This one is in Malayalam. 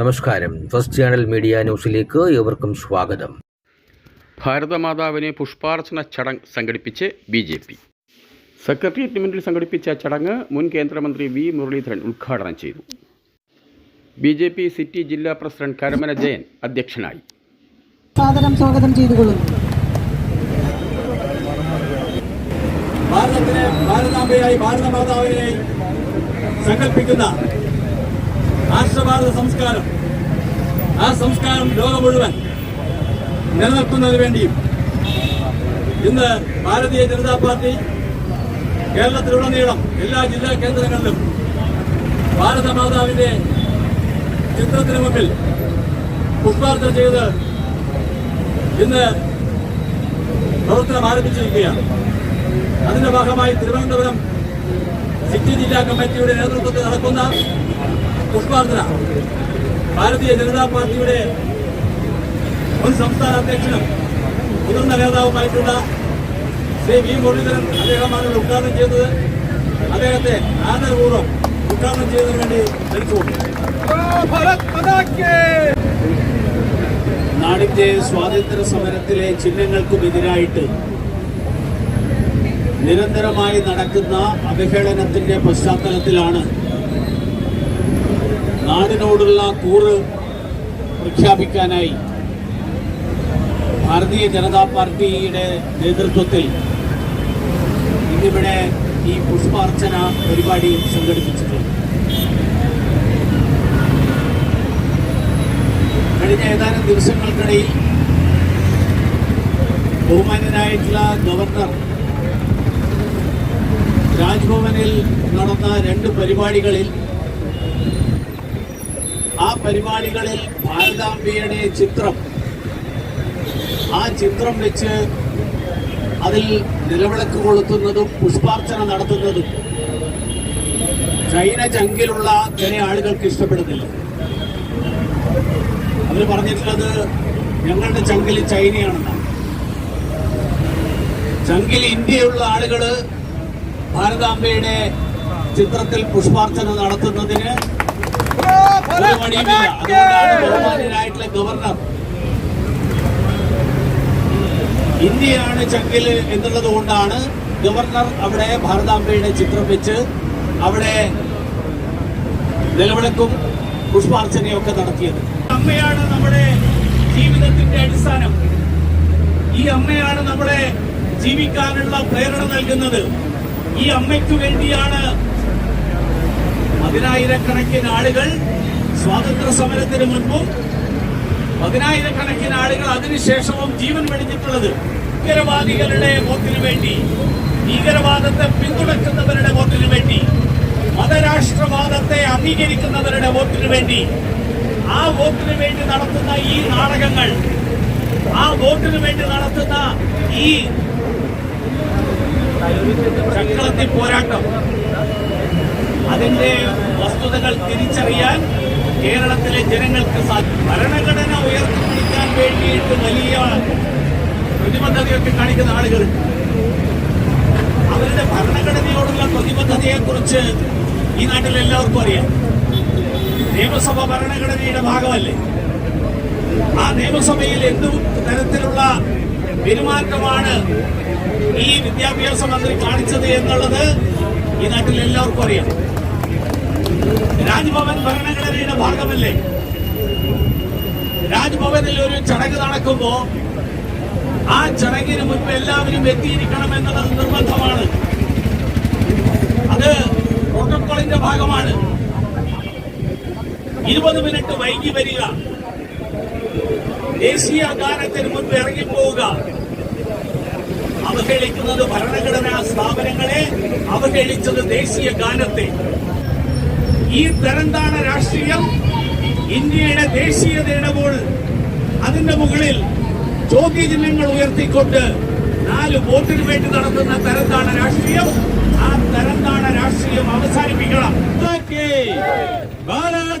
നമസ്കാരം. ഫസ്റ്റ് ചാനൽ മീഡിയ ന്യൂസിലേക്ക് ഏവർക്കും സ്വാഗതം. ഭാരതമാതാവിനെ പുഷ്പാർച്ചന ചടങ്ങ് സംഘടിപ്പിച്ച് ബി ജെ പി. സെക്രട്ടേറിയറ്റ് മുന്നിൽ സംഘടിപ്പിച്ച ചടങ്ങ് മുൻ കേന്ദ്രമന്ത്രി വി മുരളീധരൻ ഉദ്ഘാടനം ചെയ്തു. ബി ജെ പി സിറ്റി ജില്ലാ പ്രസിഡന്റ് കരമന ജയൻ അധ്യക്ഷനായി. സ്വാഗതം ചെയ്തുകൊള്ളുന്നു. ഭാരതത്തിനെ ഭാരതാംബയായി ഭാരതമാതാവിനെ സങ്കല്പിക്കുന്ന രാഷ്ട്രഭാരത സംസ്കാരം. ആ സംസ്കാരം ലോകം മുഴുവൻ നിലനിർത്തുന്നതിന് വേണ്ടിയും ഇന്ന് ഭാരതീയ ജനതാ പാർട്ടി കേരളത്തിലുടനീളം എല്ലാ ജില്ലാ കേന്ദ്രങ്ങളിലും ഭാരതമാതാവിന്റെ ചിത്രത്തിന് മുമ്പിൽ പുഷ്പാർച്ചന ചെയ്ത് ഇന്ന് പ്രവർത്തനം ആരംഭിച്ചിരിക്കുകയാണ്. അതിന്റെ ഭാഗമായി തിരുവനന്തപുരം സിറ്റി ജില്ലാ കമ്മിറ്റിയുടെ നേതൃത്വത്തിൽ നടക്കുന്ന പുഷ്പാർച്ചന ഭാരതീയ ജനതാ പാർട്ടിയുടെ മുൻ സംസ്ഥാന അധ്യക്ഷനും മുതിർന്ന നേതാവുമായിട്ടുള്ള ശ്രീ വി മുരളീധരൻ അദ്ദേഹമാണ് ഉദ്ഘാടനം ചെയ്തത്. അദ്ദേഹത്തെ ആദരപൂർവം ഉദ്ഘാടനം ചെയ്തതിനു വേണ്ടി ധരിച്ചുകൊണ്ടു. നാടിന്റെ സ്വാതന്ത്ര്യ സമരത്തിലെ ചിഹ്നങ്ങൾക്കുമെതിരായിട്ട് നിരന്തരമായി നടക്കുന്ന അവഹേളനത്തിന്റെ പശ്ചാത്തലത്തിലാണ് നാടിനോടുള്ള കൂറ് പ്രഖ്യാപിക്കാനായി ഭാരതീയ ജനതാ പാർട്ടിയുടെ നേതൃത്വത്തിൽ ഇന്നിവിടെ ഈ പുഷ്പാർച്ചന പരിപാടി സംഘടിപ്പിച്ചിട്ടുണ്ട്. കഴിഞ്ഞ ഏതാനും ദിവസങ്ങൾക്കിടയിൽ ബഹുമാനനായിട്ടുള്ള ഗവർണർ രാജ്ഭവനിൽ നടന്ന രണ്ട് പരിപാടികളിൽ ആ പരിപാടികളിൽ ഭാരതാംബയുടെ ചിത്രം. ആ ചിത്രം വെച്ച് അതിൽ നിലവിളക്ക് കൊളുത്തുന്നതും പുഷ്പാർച്ചന നടത്തുന്നതും ചൈന ചങ്കിലുള്ള ചില ആളുകൾക്ക് ഇഷ്ടപ്പെടുന്നില്ല. അവർ പറഞ്ഞിട്ടുള്ളത് ഞങ്ങളുടെ ചങ്കിൽ ചൈനയാണെന്നാണ്. ചങ്കിൽ ഇന്ത്യയുള്ള ആളുകൾ ഭാരതാംബയുടെ ചിത്രത്തിൽ പുഷ്പാർച്ചന നടത്തുന്നതിന് ഗവർണർ ഇന്ത്യയാണ് ചങ്കിൽ എന്നുള്ളത് കൊണ്ടാണ് ഗവർണർ അവിടെ ഭാരതാംബയുടെ ചിത്രം വെച്ച് അവിടെ നിലവിളക്കും പുഷ്പാർച്ചനയും ഒക്കെ നടത്തിയത്. അമ്മയാണ് നമ്മുടെ ജീവിതത്തിന്റെ അടിസ്ഥാനം. ഈ അമ്മയാണ് നമ്മളെ ജീവിക്കാനുള്ള പ്രേരണ നൽകുന്നത്. ഈ അമ്മയ്ക്കു വേണ്ടിയാണ് പതിനായിരക്കണക്കിന് ആളുകൾ സ്വാതന്ത്ര്യ സമരത്തിന് മുൻപും പതിനായിരക്കണക്കിന് ആളുകൾ അതിനുശേഷവും ജീവൻ വെടിഞ്ഞിട്ടുള്ളത് ഭീകരവാദികളുടെ വോട്ടിന് വേണ്ടി ഭീകരവാദത്തെ പിന്തുണയ്ക്കുന്നവരുടെ വോട്ടിന് വേണ്ടി മതരാഷ്ട്രവാദത്തെ അംഗീകരിക്കുന്നവരുടെ വോട്ടിന് വേണ്ടി ആ വോട്ടിന് വേണ്ടി നടത്തുന്ന ഈ നാടകങ്ങൾ ആ വോട്ടിന് വേണ്ടി നടത്തുന്ന ഈ ചക്രവർത്തി പോരാട്ടം അതിന്റെ വസ്തുതകൾ തിരിച്ചറിയാൻ കേരളത്തിലെ ജനങ്ങൾക്ക് ഭരണഘടന ഉയർത്തിപ്പിടിക്കാൻ വേണ്ടിയിട്ട് വലിയ പ്രതിബദ്ധതയൊക്കെ കാണിക്കുന്ന ആളുകൾ. അവരുടെ ഭരണഘടനയോടുള്ള പ്രതിബദ്ധതയെക്കുറിച്ച് ഈ നാട്ടിൽ എല്ലാവർക്കും അറിയാം. നിയമസഭ ഭരണഘടനയുടെ ഭാഗമല്ലേ? ആ നിയമസഭയിൽ എന്തു തരത്തിലുള്ള പെരുമാറ്റമാണ് ഈ വിദ്യാഭ്യാസ മന്ത്രി കാണിച്ചത് എന്നുള്ളത് ഈ നാട്ടിൽ എല്ലാവർക്കും അറിയാം. രാജ്ഭവൻ ഭരണഘടനയുടെ ഭാഗമല്ലേ? രാജ്ഭവനിൽ ഒരു ചടങ്ങ് നടക്കുമ്പോ ആ ചടങ്ങിന് മുൻപ് എല്ലാവരും എത്തിയിരിക്കണം എന്നുള്ളത് നിർബന്ധമാണ്. അത് പ്രോട്ടോക്കോളിന്റെ ഭാഗമാണ്. ഇരുപത് മിനിറ്റ് വൈകി വരിക. ദേശീയ ഗാനത്തിന് മുൻപ് ഇറങ്ങിപ്പോവുക അവഹേളിക്കുന്നത് ഭരണഘടനാ സ്ഥാപനങ്ങളെ അവഹേളിച്ചത് ദേശീയ ഗാനത്തെ. ഈ തരംതാണ രാഷ്ട്രീയം ഇന്ത്യയുടെ ദേശീയതയുടെ മുകൾ അതിന്റെ മുകളിൽ ചോദ്യചിഹ്നങ്ങൾ ഉയർത്തിക്കൊണ്ട് നാല് വോട്ടിന് വേണ്ടി നടത്തുന്ന തരംതാണ രാഷ്ട്രീയം ആ തരംതാണ രാഷ്ട്രീയം അവസാനിപ്പിക്കണം. ഭാരത്